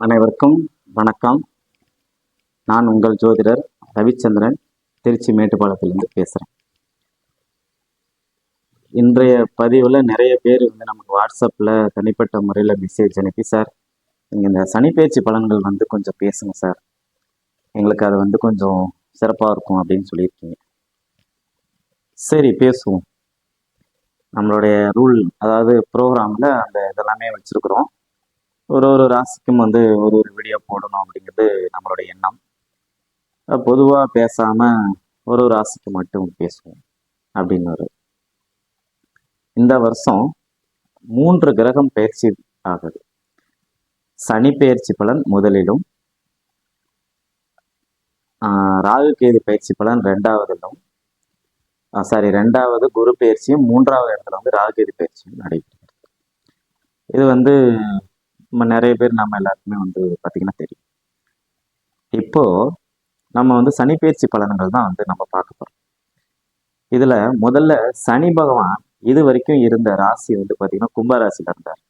அனைவருக்கும் வணக்கம். நான் உங்கள் ஜோதிடர் ரவிச்சந்திரன் திருச்சி மேட்டுப்பாளையத்திலிருந்து பேசுகிறேன் இன்றைய பதிவில் நிறைய பேர் வந்து நமக்கு வாட்ஸ்அப்பில் தனிப்பட்ட முறையில் மெசேஜ் அனுப்பி சார் நீங்கள் இந்த சனிப்பயிற்சி பலன்கள் வந்து கொஞ்சம் பேசுங்க சார். எங்களுக்கு அது வந்து கொஞ்சம் சிறப்பாக இருக்கும் அப்படின்னு சொல்லியிருக்கீங்க. சரி பேசுவோம். நம்மளுடைய ரூல் அதாவது ப்ரோக்ராமில் அந்த இதெல்லாமே வச்சுருக்குறோம். ஒரு ஒரு ராசிக்கும் வந்து ஒரு ஒரு வீடியோ போடணும் அப்படிங்கிறது நம்மளுடைய எண்ணம். பொதுவாக பேசாமல் ஒரு ஒரு ராசிக்கு மட்டும் பேசுவோம் அப்படின்னு ஒரு இந்த வருஷம் மூன்று கிரகம் பயிற்சி ஆகுது. சனி பயிற்சி பலன் முதலிலும் ராகு கேது பயிற்சி பலன் ரெண்டாவதிலும் சாரி ரெண்டாவது குரு பயிற்சியும் மூன்றாவது இடத்துல வந்து ராகு கேது பயிற்சியும் நடைபெறுகிறது இது வந்து நம்ம நிறைய பேர் நம்ம எல்லாருக்குமே வந்து பார்த்திங்கன்னா தெரியும். இப்போ நம்ம வந்து சனி பயிற்சி பலன்கள் தான் வந்து நம்ம பார்க்க போகிறோம் இதில் முதல்ல சனி பகவான் இது வரைக்கும் இருந்த ராசி வந்து பார்த்திங்கன்னா கும்பராசியில் இருந்தார்.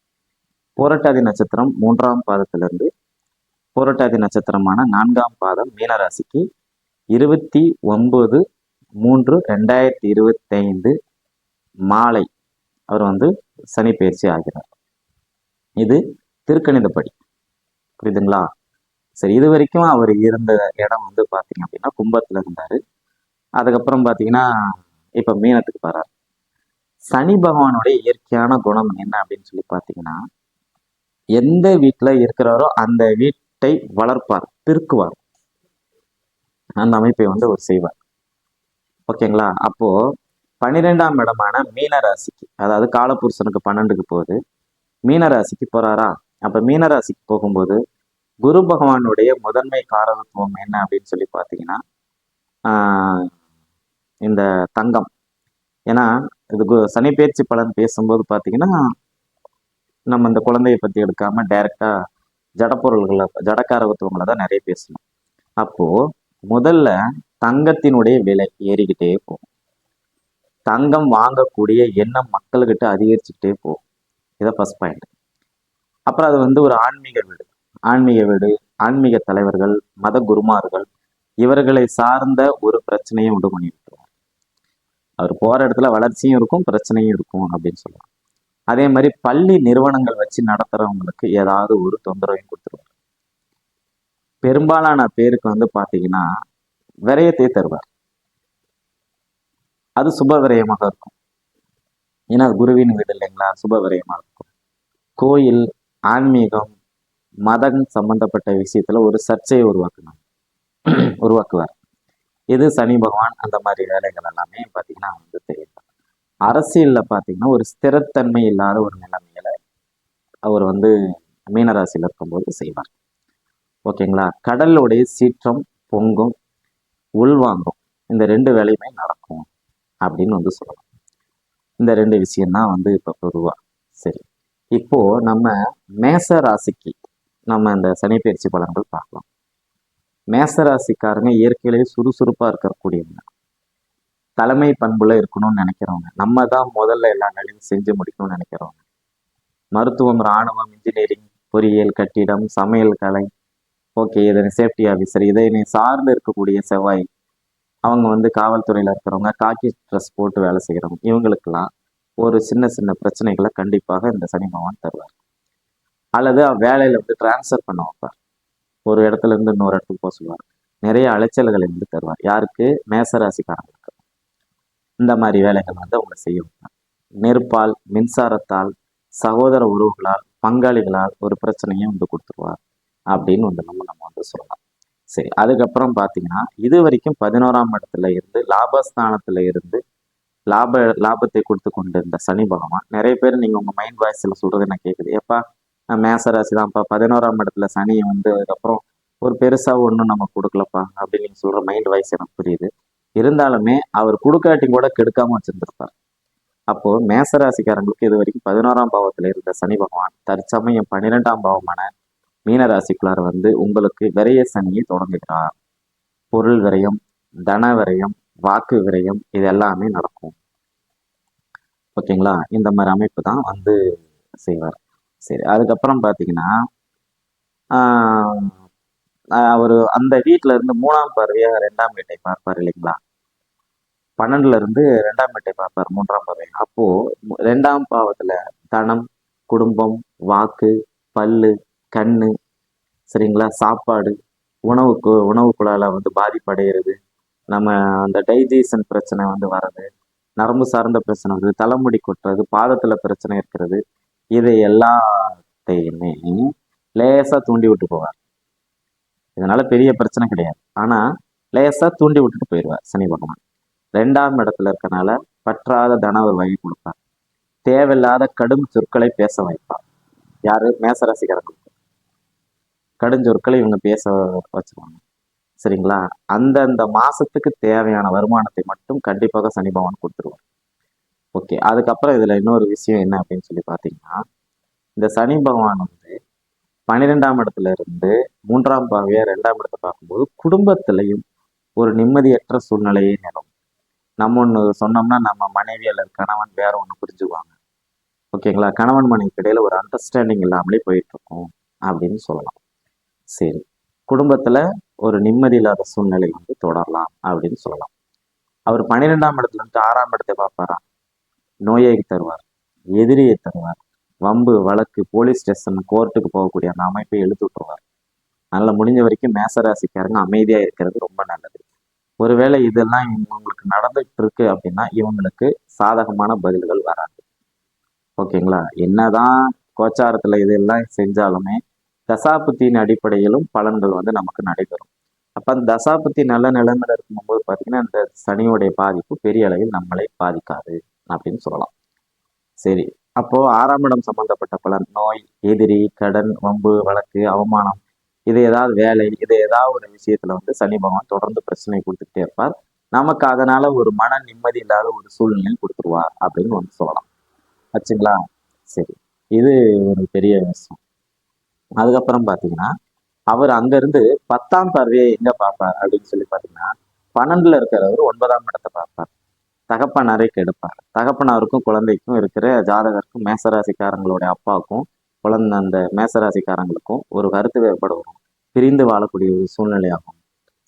போராட்டாதி நட்சத்திரம் மூன்றாம் பாதத்திலிருந்து போராட்டாதி நட்சத்திரமான நான்காம் பாதம் மீனராசிக்கு இருபத்தி ஒன்பது மூன்று ரெண்டாயிரத்தி இருபத்தைந்து மாலை அவர் வந்து சனி பயிற்சி ஆகிறார். இது திருக்கணிதப்படி. புரியுதுங்களா? சரி இது வரைக்கும் அவர் இருந்த இடம் வந்து பார்த்தீங்க அப்படின்னா கும்பத்தில் இருந்தார். அதுக்கப்புறம் பார்த்தீங்கன்னா இப்போ மீனத்துக்கு வரார். சனி பகவானுடைய இயற்கையான குணம் என்ன அப்படின்னு சொல்லி பார்த்தீங்கன்னா எந்த வீட்டில் இருக்கிறாரோ அந்த வீட்டை வளர்ப்பார் பெருக்குவார். அந்த அமைப்பை வந்து அவர் செய்வார். ஓகேங்களா? அப்போ பன்னிரெண்டாம் இடமான மீனராசிக்கு அதாவது காலபுருஷனுக்கு பன்னெண்டுக்கு போகுது. மீனராசிக்கு போறாரா? அப்போ மீனராசிக்கு போகும்போது குரு பகவானுடைய முதன்மை காரணத்துவம் என்ன அப்படின்னு சொல்லி பார்த்தீங்கன்னா இந்த தங்கம். ஏன்னா இது கு- சனி பயிற்சி பலன் பேசும்போது பார்த்தீங்கன்னா நம்ம இந்த குழந்தையை பற்றி எடுக்காம டைரக்டா ஜடப்பொருள்களை ஜடக்காரகத்துவங்களை தான் நிறைய பேசணும். அப்போ முதல்ல தங்கத்தினுடைய விலை ஏறிக்கிட்டே போகும். தங்கம் வாங்கக்கூடிய எண்ணம் மக்கள்கிட்ட அதிகரிச்சுக்கிட்டே போகும். இதை ஃபர்ஸ்ட் பாயிண்ட் அப்புறம் அது வந்து ஒரு ஆன்மீக வீடு. ஆன்மீக வீடு ஆன்மீக தலைவர்கள் மத குருமார்கள் இவர்களை சார்ந்த ஒரு பிரச்சனையை உண்டு பண்ணிவிட்டுருவோம் அவர் போற இடத்துல வளர்ச்சியும் இருக்கும் பிரச்சனையும் இருக்கும் அப்படின்னு சொல்லலாம் அதே மாதிரி பள்ளி நிறுவனங்கள் வச்சு நடத்துறவங்களுக்கு ஏதாவது ஒரு தொந்தரவையும் கொடுத்துருவார். பெரும்பாலான பேருக்கு வந்து பார்த்தீங்கன்னா விரயத்தை தருவார். அது சுப விரயமாக இருக்கும். ஏன்னா அது குருவின் வீடு இல்லைங்களா? சுப விரயமாக இருக்கும். கோயில் ஆன்மீகம் மதம் சம்பந்தப்பட்ட விஷயத்துல ஒரு சர்ச்சையை உருவாக்குனாங்க. உருவாக்குவார். இது சனி பகவான் அந்த மாதிரி வேலைகள் எல்லாமே பார்த்தீங்கன்னா வந்து தெரியும். அரசியல்ல பார்த்தீங்கன்னா ஒரு ஸ்திரத்தன்மை இல்லாத ஒரு நிலைமையில அவர் வந்து மீனராசியில் இருக்கும்போது செய்வார். ஓகேங்களா? கடலுடைய சீற்றம் பொங்கும் உள்வாங்கும். இந்த ரெண்டு வேலையுமே நடக்கும் அப்படின்னு வந்து சொல்லலாம். இந்த ரெண்டு விஷயம்தான் வந்து இப்போ பொதுவாக சரி. இப்போ நம்ம மேச ராசிக்கு நம்ம இந்த சனிப்பயிற்சி பலன்கள் பார்க்கலாம். மேச ராசிக்காரங்க இயற்கையிலேயே சுறுசுறுப்பாக இருக்கக்கூடியவங்க. தலைமை பண்புல இருக்கணும்னு நினைக்கிறவங்க. நம்ம தான் முதல்ல எல்லா வேலையும் செஞ்சு முடிக்கணும்னு நினைக்கிறவங்க. மருத்துவம் இராணுவம் இன்ஜினியரிங் பொறியியல் கட்டிடம் சமையல் கலை ஓகே இதனை சேஃப்டி ஆஃபீஸர் இதனை சார்ந்து இருக்கக்கூடிய செவ்வாய் அவங்க வந்து காவல்துறையில் இருக்கிறவங்க காக்கி ட்ரெஸ் போட்டு வேலை செய்கிறவங்க இவங்களுக்கெல்லாம் ஒரு சின்ன சின்ன பிரச்சனைகளை கண்டிப்பாக இந்த சனி பகவான் தருவார். அல்லது வேலையில் வந்து டிரான்ஸ்ஃபர் பண்ண வைப்பார் ஒரு இடத்துல இருந்து இன்னொரு இடத்துக்கு போக சொல்லுவார். நிறைய அலைச்சல்களை வந்து தருவார். யாருக்கு? மேசராசிக்காரங்களுக்கு. இந்த மாதிரி வேலைகள் வந்து அவங்க செய்ய வைப்பார். நெருப்பால் மின்சாரத்தால் சகோதர உறவுகளால் பங்காளிகளால் ஒரு பிரச்சனையை வந்து கொடுத்துருவார் அப்படின்னு வந்து நம்ம நம்ம வந்து சொல்லலாம். சரி அதுக்கப்புறம் பார்த்தீங்கன்னா இது வரைக்கும் பதினோராம் இடத்துல இருந்து லாபஸ்தானத்துல இருந்து லாப லாபத்தை கொடுத்து கொண்டிருந்த சனி பகவான் நிறைய பேர் நீங்கள் உங்கள் மைண்ட் வாய்ஸில் சொல்கிறது எனக்கு கேட்குது ஏப்பா மேச ராசி தான்ப்பா பதினோராம் இடத்துல சனி வந்து அதுக்கப்புறம் ஒரு பெருசாக ஒன்றும் நம்ம கொடுக்கலப்பா அப்படின்னு நீங்கள் சொல்கிற மைண்ட் வாய்ஸ் எனக்கு புரியுது. இருந்தாலுமே அவர் கொடுக்காட்டி கூட கெடுக்காமல் வச்சுருந்துருப்பார். அப்போது மேச ராசிக்காரங்களுக்கு இது வரைக்கும் பதினோராம் பாவத்தில் இருந்த சனி பகவான் தற்சமயம் பன்னிரெண்டாம் பாவமான மீனராசிக்குள்ளார் வந்து உங்களுக்கு விரைய சனியை தொடங்குகிறார். பொருள் விரயம் தன விரயம் வாக்கு விரயம் இது எல்லாமே நடக்கும். ஓகேங்களா? இந்த மாதிரி அமைப்பு தான் வந்து செய்வார். சரி அதுக்கப்புறம் பார்த்தீங்கன்னா அவர் அந்த வீட்டில் இருந்து மூணாம் பார்வையாக ரெண்டாம் வீட்டை பார்ப்பார் இல்லைங்களா? பன்னெண்டுல இருந்து ரெண்டாம் வீட்டை பார்ப்பார் மூன்றாம் பார்வை. அப்போ ரெண்டாம் பாவத்துல தனம் குடும்பம் வாக்கு பல்லு கண்ணு சரிங்களா? சாப்பாடு உணவுக்கு உணவு குழால வந்து பாதிப்படைகிறது. நம்ம அந்த டைஜஷன் பிரச்சனை வந்து வர்றது நரம்பு சார்ந்த பிரச்சனை வருது தலைமுடி கொட்டுறது பாதத்துல பிரச்சனை இருக்கிறது இதை எல்லாத்தையுமே லேசா தூண்டி விட்டு போவார். இதனால பெரிய பிரச்சனை கிடையாது. ஆனா லேசா தூண்டி விட்டுட்டு போயிடுவார் சனி பகவான். ரெண்டாம் இடத்துல இருக்கனால பற்றாத தனவர் வழி கொடுப்பார். தேவையில்லாத கடும் சொற்களை பேச வைப்பார். யாரு? மேசராசிக்காரங்களுக்கு கடுஞ்சொற்களை இவங்க பேச வச்சுருவாங்க. சரிங்களா? அந்தந்த மாசத்துக்கு தேவையான வருமானத்தை மட்டும் கண்டிப்பாக சனி பகவான் கொடுத்துருவார். ஓகே. அதுக்கப்புறம் இதுல இன்னொரு விஷயம் என்ன அப்படின்னு சொல்லி பார்த்தீங்கன்னா இந்த சனி பகவான் வந்து பன்னிரெண்டாம் இடத்துல இருந்து மூன்றாம் பார்வையா ரெண்டாம் இடத்தை பார்க்கும்போது குடும்பத்திலையும் ஒரு நிம்மதியற்ற சூழ்நிலையே நிலவும். நம்ம ஒன்று சொன்னோம்னா நம்ம மனைவி அல்லது கணவன் வேற ஒன்று புரிஞ்சுக்குவாங்க. ஓகேங்களா? கணவன் மனைவிக்கு இடையில ஒரு அண்டர்ஸ்டாண்டிங் இல்லாமலே போயிட்டு இருக்கோம் அப்படின்னு சொல்லலாம். சரி. குடும்பத்துல ஒரு நிம்மதி இல்லாத சூழ்நிலை வந்து தொடரலாம் அப்படின்னு சொல்லலாம். அவர் பன்னிரெண்டாம் இடத்துல இருந்து ஆறாம் இடத்தை பார்ப்பாராம் நோயை தருவார் எதிரியை தருவார் வம்பு வழக்கு போலீஸ் ஸ்டேஷன் கோர்ட்டுக்கு போகக்கூடிய அந்த அமைப்பை எழுத்து விட்டுருவார். அதனால் முடிஞ்ச வரைக்கும் மேசராசிக்காரங்க அமைதியாக இருக்கிறது ரொம்ப நல்லது. ஒருவேளை இதெல்லாம் இவங்களுக்கு நடந்துட்டு இருக்கு அப்படின்னா இவங்களுக்கு சாதகமான பதில்கள் வராது. ஓகேங்களா? என்னதான் கோச்சாரத்தில் இதெல்லாம் செஞ்சாலுமே தசாபுத்தியின் அடிப்படையிலும் பலன்கள் வந்து நமக்கு நடைபெறும். அப்ப அந்த தசாபுத்தி நல்ல நிலைமையில இருக்கும்போது பாத்தீங்கன்னா இந்த சனியோடைய பாதிப்பு பெரிய அளவில் நம்மளை பாதிக்காது அப்படின்னு சொல்லலாம். சரி. அப்போ ஆறாம் இடம் சம்பந்தப்பட்ட பலன் நோய் எதிரி கடன் வம்பு வழக்கு அவமானம் இது ஏதாவது வேலை இது ஏதாவது ஒரு விஷயத்துல வந்து சனி பகவான் தொடர்ந்து பிரச்சனை கொடுத்துக்கிட்டே இருப்பார். நமக்கு அதனால ஒரு மன நிம்மதி இல்லாத ஒரு சூழ்நிலை கொடுத்துருவார் அப்படின்னு வந்து சொல்லலாம். ஆச்சுங்களா? சரி. இது ஒரு பெரிய விஷயம். அதுக்கப்புறம் பார்த்தீங்கன்னா அவர் அங்கிருந்து பத்தாம் பார்வையை எங்க பார்ப்பார் அப்படின்னு சொல்லி பார்த்தீங்கன்னா பன்னெண்டுல இருக்கிறவர் ஒன்பதாம் இடத்தை பார்ப்பார். தகப்பனாரை கெடுப்பார் தகப்பனாருக்கும் குழந்தைக்கும் இருக்கிற ஜாதகருக்கும் மேசராசிக்காரங்களுடைய அப்பாவுக்கும் குழந்தை அந்த மேசராசிக்காரங்களுக்கும் ஒரு கருத்து வேறுபாடு வரும் பிரிந்து வாழக்கூடிய ஒரு சூழ்நிலையாகும்.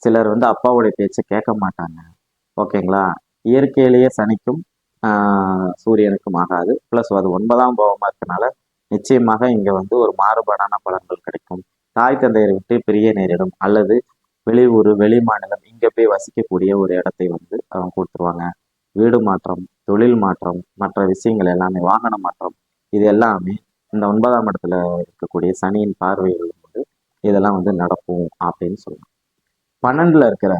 சிலர் வந்து அப்பாவுடைய பேச்சை கேட்க மாட்டாங்க. ஓகேங்களா? இயற்கையிலேயே சனிக்கும் சூரியனுக்கும் ஆகாது. ப்ளஸ் அது ஒன்பதாம் பாவமாக இருக்கனால நிச்சயமாக இங்க வந்து ஒரு மாறுபாடான பலன்கள் கிடைக்கும். தாய் தந்தையரை விட்டு பிரிய நேரிடும். அல்லது வெளியூர் வெளி மாநிலம் இங்க போய் வசிக்கக்கூடிய ஒரு இடத்தை வந்து அவங்க கொடுத்துருவாங்க. வீடு மாற்றம் தொழில் மாற்றம் மற்ற விஷயங்கள் எல்லாமே வாகன மாற்றம் இது எல்லாமே இந்த ஒன்பதாம் இடத்துல இருக்கக்கூடிய சனியின் பார்வைகள் வந்து இதெல்லாம் வந்து நடக்கும் அப்படின்னு சொல்லலாம். பன்னெண்டுல இருக்கிற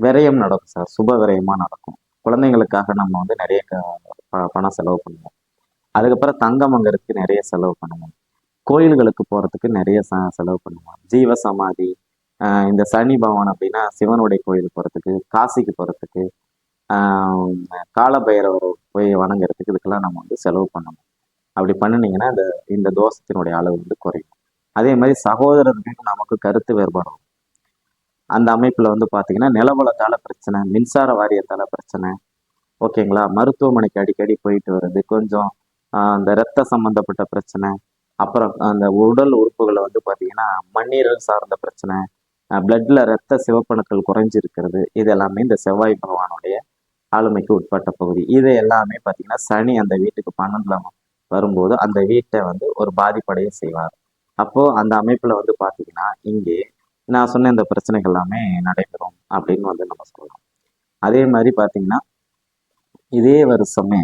விரயம் நடக்கும் சார். சுப விரயமா நடக்கும். குழந்தைங்களுக்காக நம்ம வந்து நிறைய க- ப- பணம் செலவு பண்ணுவோம். அதுக்கப்புறம் தங்கம் வாங்குறதுக்கு நிறைய செலவு பண்ணுவோம் கோயில்களுக்கு போகிறதுக்கு நிறைய ச- செலவு பண்ணுவோம் ஜீவ சமாதி இந்த சனி பவன் அப்படின்னா சிவனுடைய கோயில் போகிறதுக்கு காசிக்கு போகிறதுக்கு காலபைரவர் போய் வணங்குறதுக்கு இதுக்கெல்லாம் நம்ம வந்து செலவு பண்ணணும். அப்படி பண்ணுனீங்கன்னா இந்த இந்த தோஷத்தினுடைய அளவு வந்து குறையும். அதே மாதிரி சகோதரர்களுக்கு நமக்கு கருத்து வேறுபாடும் அந்த அமைப்பில் வந்து பார்த்தீங்கன்னா நிலவளத்தால பிரச்சனை மின்சார வாரியத்தால் பிரச்சனை ஓகேங்களா? மருத்துவமனைக்கு அடிக்கடி போயிட்டு வருது கொஞ்சம் அந்த ரத்த சம்பந்தப்பட்ட பிரச்சனை அப்புறம் அந்த உடல் உறுப்புகளை வந்து பார்த்தீங்கன்னா மண்ணீரல் சார்ந்த பிரச்சனை பிளட்ல ரத்த சிவப்பணுக்கள் குறைஞ்சிருக்கிறது. இது எல்லாமே இந்த செவ்வாய் பகவானுடைய ஆளுமைக்கு உட்பட்ட பகுதி. இது எல்லாமே பார்த்தீங்கன்னா சனி அந்த வீட்டுக்கு பன்னெண்டுல வரும்போது அந்த வீட்டை வந்து ஒரு பாதிப்படைய செய்வார். அப்போ அந்த அமைப்புல வந்து பார்த்தீங்கன்னா இங்கே நான் சொன்ன இந்த பிரச்சனைகள் எல்லாமே நடைபெறும் அப்படின்னு வந்து நம்ம சொல்லலாம். அதே மாதிரி பார்த்தீங்கன்னா இதே வருஷமே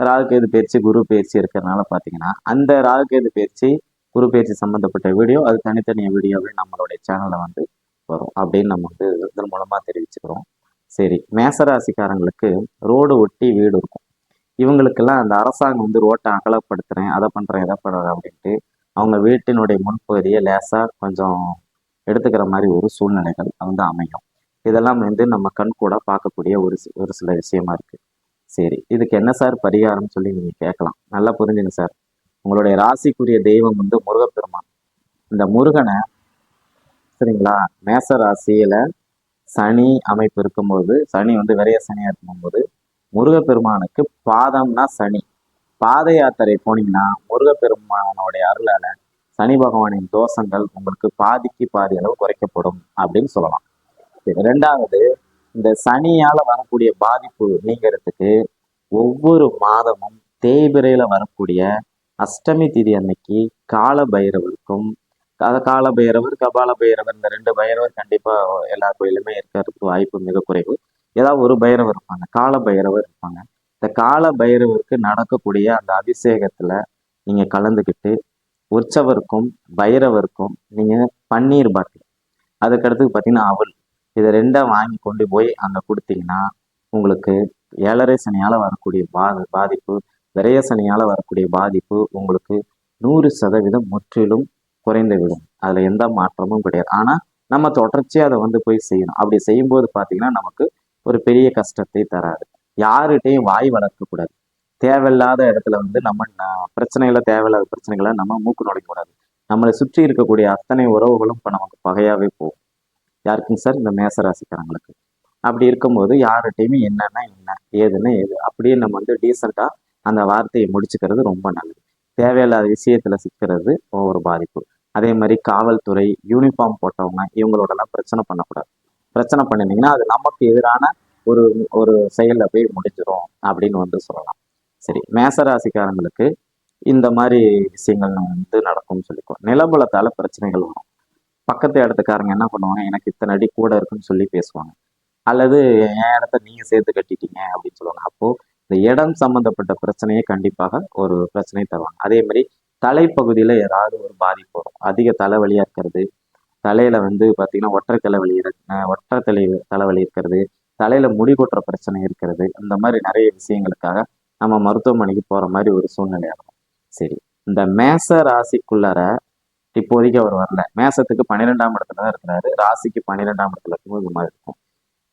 ராகுகேது பயிற்சி குரு பயிற்சி இருக்கிறதுனால பார்த்தீங்கன்னா அந்த ராகுகேது பயிற்சி குரு பயிற்சி சம்மந்தப்பட்ட வீடியோ அது தனித்தனி வீடியோவே நம்மளுடைய சேனலில் வந்து வரும். அப்படின்னு நம்ம வந்து இதன் மூலமாக தெரிவிச்சுக்கிறோம். சரி மேசராசிக்காரங்களுக்கு ரோடு ஒட்டி வீடு இருக்கும். இவங்களுக்கெல்லாம் அந்த அரசாங்கம் வந்து ரோட்டை அகலப்படுத்துகிறேன் அதை பண்ணுறேன் இதை பண்ணுறேன் அப்படின்ட்டு அவங்க வீட்டினுடைய முன்பகுதியை லேசாக கொஞ்சம் எடுத்துக்கிற மாதிரி ஒரு சூழ்நிலைகள் வந்து அமையும். இதெல்லாம் வந்து நம்ம கண் கூட பார்க்கக்கூடிய ஒரு ஒரு சில விஷயமா இருக்குது சரி இதுக்கு என்ன சார் பரிகாரம்னு சொல்லி நீங்க கேட்கலாம். நல்லா புரிஞ்சுங்க சார். உங்களுடைய ராசிக்குரிய தெய்வம் வந்து முருகப்பெருமான். இந்த முருகனை சரிங்களா மேச ராசியில சனி அமைப்பு இருக்கும்போது சனி வந்து விரைய சனியா இருக்கும்போது முருகப்பெருமானுக்கு பாதம்னா சனி. பாத யாத்திரை போனீங்கன்னா முருகப்பெருமானோடைய அருளால சனி பகவானின் தோஷங்கள் உங்களுக்கு பாதிக்கு பாதி அளவு குறைக்கப்படும் அப்படின்னு சொல்லலாம். ரெண்டாவது இந்த சனியால வரக்கூடிய பாதிப்பு நீங்கிறதுக்கு ஒவ்வொரு மாதமும் தேய்பிரையில வரக்கூடிய அஷ்டமி திதி அன்னைக்கு கால பைரவருக்கும் கால பைரவர் கபால பைரவர் இந்த ரெண்டு பைரவர் கண்டிப்பா எல்லா கோயிலுமே இருக்கிறதுக்கு வாய்ப்பு மிக குறைவு. ஏதாவது ஒரு பைரவர் இருப்பாங்க கால பைரவர் இருப்பாங்க. இந்த கால பைரவருக்கு நடக்கக்கூடிய அந்த அபிஷேகத்துல நீங்க கலந்துக்கிட்டு உற்சவருக்கும் பைரவருக்கும் நீங்க பன்னீர் பாட்டில் அதுக்கடுத்து பார்த்தீங்கன்னா அவள் இதை ரெண்டாக வாங்கி கொண்டு போய் அங்கே கொடுத்தீங்கன்னா உங்களுக்கு ஏழரை சனியால் வரக்கூடிய பா பாதிப்பு விரைய சனியால் வரக்கூடிய பாதிப்பு உங்களுக்கு நூறு சதவீதம் முற்றிலும் குறைந்து விடும் அதில் எந்த மாற்றமும் கிடையாது. ஆனால் நம்ம தொடர்ச்சியாக அதை வந்து போய் செய்யணும். அப்படி செய்யும்போது பார்த்தீங்கன்னா நமக்கு ஒரு பெரிய கஷ்டத்தை தராது. யாருகிட்டையும் வாய் வளர்க்கக்கூடாது தேவையில்லாத இடத்துல வந்து நம்ம பிரச்சனைகளை தேவையில்லாத பிரச்சனைகளை நம்ம மூக்கு நுழைக்கக்கூடாது நம்மளை சுற்றி இருக்கக்கூடிய அத்தனை உறவுகளும் இப்போ நமக்கு பகையாகவே போகும். யாருக்குங்க சார்? இந்த மேசராசிக்காரங்களுக்கு அப்படி இருக்கும்போது யார்கிட்டையுமே என்னன்னா என்ன ஏதுன்னு ஏது. அப்படியே நம்ம வந்து டீசெண்டாக அந்த வார்த்தையை முடிச்சுக்கிறது ரொம்ப நல்லது. தேவையில்லாத விஷயத்தில் சிக்கிறது ஒவ்வொரு பாதிப்பு. அதே மாதிரி காவல்துறை யூனிஃபார்ம் போட்டவங்க இவங்களோடலாம் பிரச்சனை பண்ணக்கூடாது. பிரச்சனை பண்ணினீங்கன்னா அது நமக்கு எதிரான ஒரு ஒரு செயலில் போய் முடிஞ்சிடும் அப்படின்னு வந்து சொல்லலாம். சரி மேசராசிக்காரங்களுக்கு இந்த மாதிரி விஷயங்கள் வந்து நடக்கும்னு சொல்லிக்கோ நிலபலத்தால் பிரச்சனைகள் வரும். பக்கத்து இடத்துக்காரங்க என்ன பண்ணுவாங்க எனக்கு இத்தனை அடி கூட இருக்குன்னு சொல்லி பேசுவாங்க. அல்லது என் இடத்த நீங்க சேர்த்து கட்டிட்டீங்க அப்படின்னு சொல்லுவாங்க. அப்போ இந்த இடம் சம்பந்தப்பட்ட பிரச்சனையை கண்டிப்பாக ஒரு பிரச்சனை தருவாங்க. அதே மாதிரி தலைப்பகுதியில ஏதாவது ஒரு பாதிப்பு வரும். அதிக தலைவலியா இருக்கிறது தலையில வந்து பாத்தீங்கன்னா ஒற்றை தலைவலி ஒற்றை தலை தலைவலி இருக்கிறது தலையில முடி கொட்டுற பிரச்சனை இருக்கிறது இந்த மாதிரி நிறைய விஷயங்களுக்காக நம்ம மருத்துவமனைக்கு போற மாதிரி ஒரு சூழ்நிலை இருக்கும் சரி இந்த மேச ராசிக்குள்ளார இப்போதைக்கு அவர் வரல. மேசத்துக்கு பன்னிரெண்டாம் இடத்துல தான் இருக்கிறாரு. ராசிக்கு பன்னிரெண்டாம் இடத்துல இருக்கும் இது மாதிரி இருக்கும்.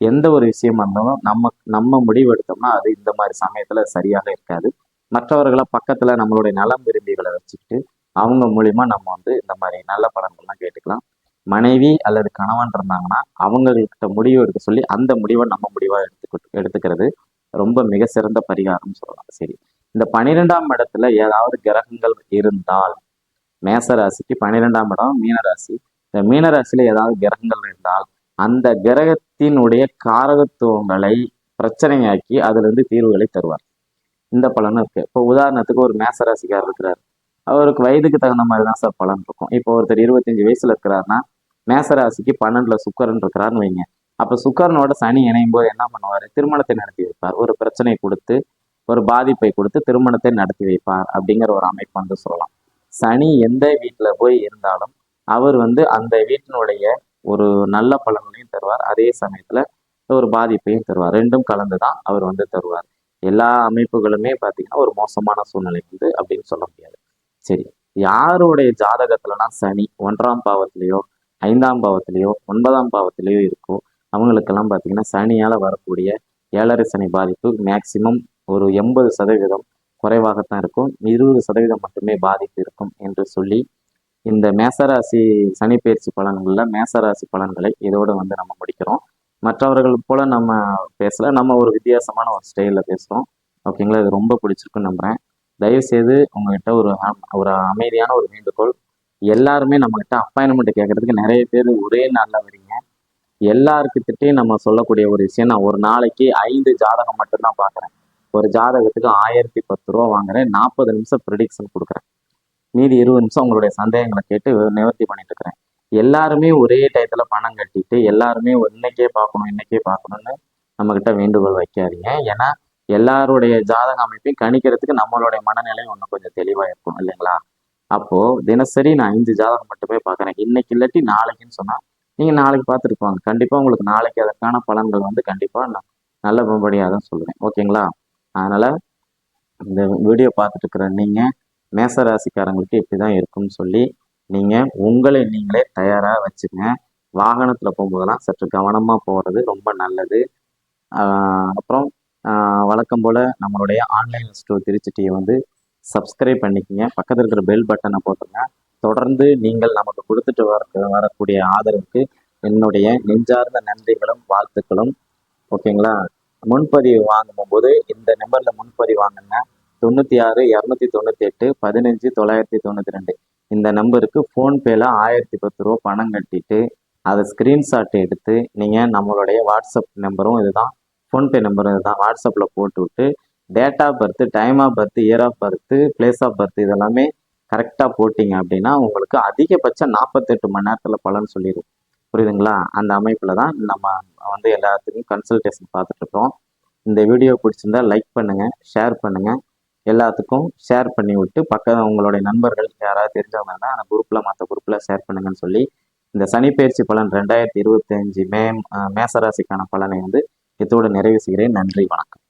எந்த ஒரு விஷயமா இருந்தாலும் நம்ம நம்ம முடிவு எடுத்தோம்னா அது இந்த மாதிரி சமயத்துல சரியாக இருக்காது. மற்றவர்களை பக்கத்துல நம்மளுடைய நலம் விரும்பிகளை வச்சுக்கிட்டு அவங்க மூலியமா நம்ம வந்து இந்த மாதிரி நல்ல பலன்கள்லாம் கேட்டுக்கலாம். மனைவி அல்லது கணவன் இருந்தாங்கன்னா அவங்கக்கிட்ட முடிவு எடுக்க சொல்லி அந்த முடிவை நம்ம முடிவா எடுத்துக்கிட்டு எடுத்துக்கிறது ரொம்ப மிக சிறந்த பரிகாரம் சொல்லலாம். சரி. இந்த பன்னிரெண்டாம் இடத்துல ஏதாவது கிரகங்கள் இருந்தால் மேச ராசிக்கு பன்னிரெண்டாம் இடம் மீனராசி. இந்த மீனராசியில ஏதாவது கிரகங்கள் இருந்தால் அந்த கிரகத்தினுடைய காரகத்துவங்களை பிரச்சனையாக்கி அதுல இருந்து தீர்வுகளை தருவார். இந்த பலனும் இருக்கு. இப்போ உதாரணத்துக்கு ஒரு மேசராசிக்கார் இருக்கிறார். அவருக்கு வயதுக்கு தகுந்த மாதிரி தான் சார் பலன் இருக்கும். இப்போ ஒருத்தர் இருபத்தஞ்சு வயசுல இருக்கிறாருன்னா மேச ராசிக்கு பன்னெண்டுல சுக்கரன் இருக்கிறாருன்னு வைங்க. அப்ப சுக்கரனோட சனி இணையும் போது என்ன பண்ணுவாரு? திருமணத்தை நடத்தி வைப்பார். ஒரு பிரச்சனை கொடுத்து ஒரு பாதிப்பை கொடுத்து திருமணத்தை நடத்தி வைப்பார் அப்படிங்கிற ஒரு அமைப்பு வந்து சொல்லலாம். சனி எந்த வீட்டில் போய் இருந்தாலும் அவர் வந்து அந்த வீட்டினுடைய ஒரு நல்ல பலன்களையும் தருவார். அதே சமயத்தில் ஒரு பாதிப்பையும் தருவார். ரெண்டும் கலந்து தான் அவர் வந்து தருவார். எல்லா அமைப்புகளுமே பார்த்தீங்கன்னா ஒரு மோசமான சூழ்நிலை வந்து அப்படின்னு சொல்ல முடியாது. சரி யாருடைய ஜாதகத்துலனா சனி ஒன்றாம் பாவத்திலேயோ ஐந்தாம் பாவத்திலேயோ ஒன்பதாம் பாவத்திலேயோ இருக்கோ அவங்களுக்கெல்லாம் பார்த்தீங்கன்னா சனியால் வரக்கூடிய ஏழரை சனி பாதிப்பு மேக்சிமம் ஒரு எண்பது சதவீதம் குறைவாகத்தான் இருக்கும். இருபது சதவீதம் மட்டுமே பாதிப்பு இருக்கும் என்று சொல்லி இந்த மேசராசி சனி பயிற்சி பலன்களில் மேசராசி பலன்களை இதோடு வந்து நம்ம முடிக்கிறோம். மற்றவர்கள் போல நம்ம பேசல. நம்ம ஒரு வித்தியாசமான ஒரு ஸ்டைலில் பேசுகிறோம் ஓகேங்களா? இது ரொம்ப பிடிச்சிருக்குன்னு நம்புகிறேன் தயவுசெய்து உங்ககிட்ட ஒரு ஒரு அமைதியான ஒரு வேண்டுகோள். எல்லாருமே நம்மகிட்ட அப்பாயின்மெண்ட் கேட்கறதுக்கு நிறைய பேர் ஒரே நாளில் வரீங்க. எல்லாருக்கிட்டையும் நம்ம சொல்லக்கூடிய ஒரு விஷயம் நான் ஒரு நாளைக்கு ஐந்து ஜாதகம் மட்டும்தான் பார்க்குறேன். ஒரு ஜாதகத்துக்கு ஆயிரத்தி பத்து ரூபா வாங்குறேன். நாற்பது நிமிஷம் ப்ரிடிக்ஷன் கொடுக்குறேன். மீதி இருபது நிமிஷம் உங்களுடைய சந்தேகங்களை கேட்டு நிவர்த்தி பண்ணிட்டு இருக்கிறேன். எல்லாருமே ஒரே டயத்துல பணம் கட்டிட்டு எல்லாருமே இன்னைக்கே பார்க்கணும் இன்னைக்கே பார்க்கணும்னு நம்மக்கிட்ட வேண்டுகோள் வைக்காதீங்க. ஏன்னா எல்லாருடைய ஜாதக அமைப்பையும் கணிக்கிறதுக்கு நம்மளுடைய மனநிலையும் ஒன்று கொஞ்சம் தெளிவாக இருக்கும் இல்லைங்களா? அப்போது தினசரி நான் அஞ்சு ஜாதகம் மட்டுமே பார்க்குறேன். இன்னைக்கு இல்லாட்டி நாளைக்குன்னு சொன்னால் நீங்கள் நாளைக்கு பார்த்துருப்பாங்க கண்டிப்பாக உங்களுக்கு நாளைக்கு அதற்கான பலன்கள் வந்து கண்டிப்பாக நான் நல்லபடியாக தான் சொல்லுவேன் ஓகேங்களா? அதனால இந்த வீடியோ பார்த்துட்டு இருக்கிற நீங்க மேச ராசிக்காரங்களுக்கு இப்படி தான் இருக்கும்னு சொல்லி நீங்க உங்களை நீங்களே தயாரா வச்சுங்க. வாகனத்துல போகும்போதெல்லாம் சற்று கவனமா போறது ரொம்ப நல்லது. அப்புறம் வழக்கம் போல நம்மளுடைய ஆன்லைன் ஸ்டோர் திருச்சிட்டியை வந்து சப்ஸ்கிரைப் பண்ணிக்கங்க. பக்கத்தில் இருக்கிற பெல் பட்டனை போட்டுங்க தொடர்ந்து நீங்கள் நமக்கு கொடுத்துட்டு வர வரக்கூடிய ஆதரவுக்கு என்னுடைய நெஞ்சார்ந்த நன்றிகளும் வாழ்த்துக்களும். ஓகேங்களா? முன்பதிவு வாங்கும் போது இந்த நம்பர்ல முன்பதிவு வாங்குங்க தொண்ணூத்தி ஆறு இரநூத்தி தொண்ணூத்தி எட்டு பதினஞ்சு தொள்ளாயிரத்தி தொண்ணூத்தி ரெண்டு இந்த நம்பருக்கு ஃபோன்பேல ஆயிரத்தி பத்து ரூபா பணம் கட்டிட்டு அதை ஸ்க்ரீன்ஷாட் எடுத்து நீங்கள் நம்மளுடைய வாட்ஸ்அப் நம்பரும் இதுதான் ஃபோன்பே நம்பரும் இதுதான் வாட்ஸ்அப்பில் போட்டு விட்டு date of birth time of birth year of birth place of birth இதெல்லாமே கரெக்டாக போட்டிங்க அப்படின்னா உங்களுக்கு அதிகபட்சம் நாற்பத்தெட்டு மணி நேரத்தில் பலன் சொல்லிடும் புரியுதுங்களா? அந்த அமைப்பில் தான் நம்ம வந்து எல்லாத்துக்கும் கன்சல்டேஷன் பார்த்துட்ருக்கோம். இந்த வீடியோ பிடிச்சிருந்தா லைக் பண்ணுங்கள் ஷேர் பண்ணுங்கள் எல்லாத்துக்கும் ஷேர் பண்ணி விட்டு பக்கம் உங்களுடைய நண்பர்கள் யாராவது தெரிஞ்சவங்க அந்த குரூப்பில் மற்ற குரூப்பில் ஷேர் பண்ணுங்கன்னு சொல்லி இந்த சனிப்பயிற்சி பலன் ரெண்டாயிரத்தி இருபத்தஞ்சு மே மேசராசிக்கான பலனை வந்து இதோடு நிறைவு செய்கிறேன். நன்றி வணக்கம்.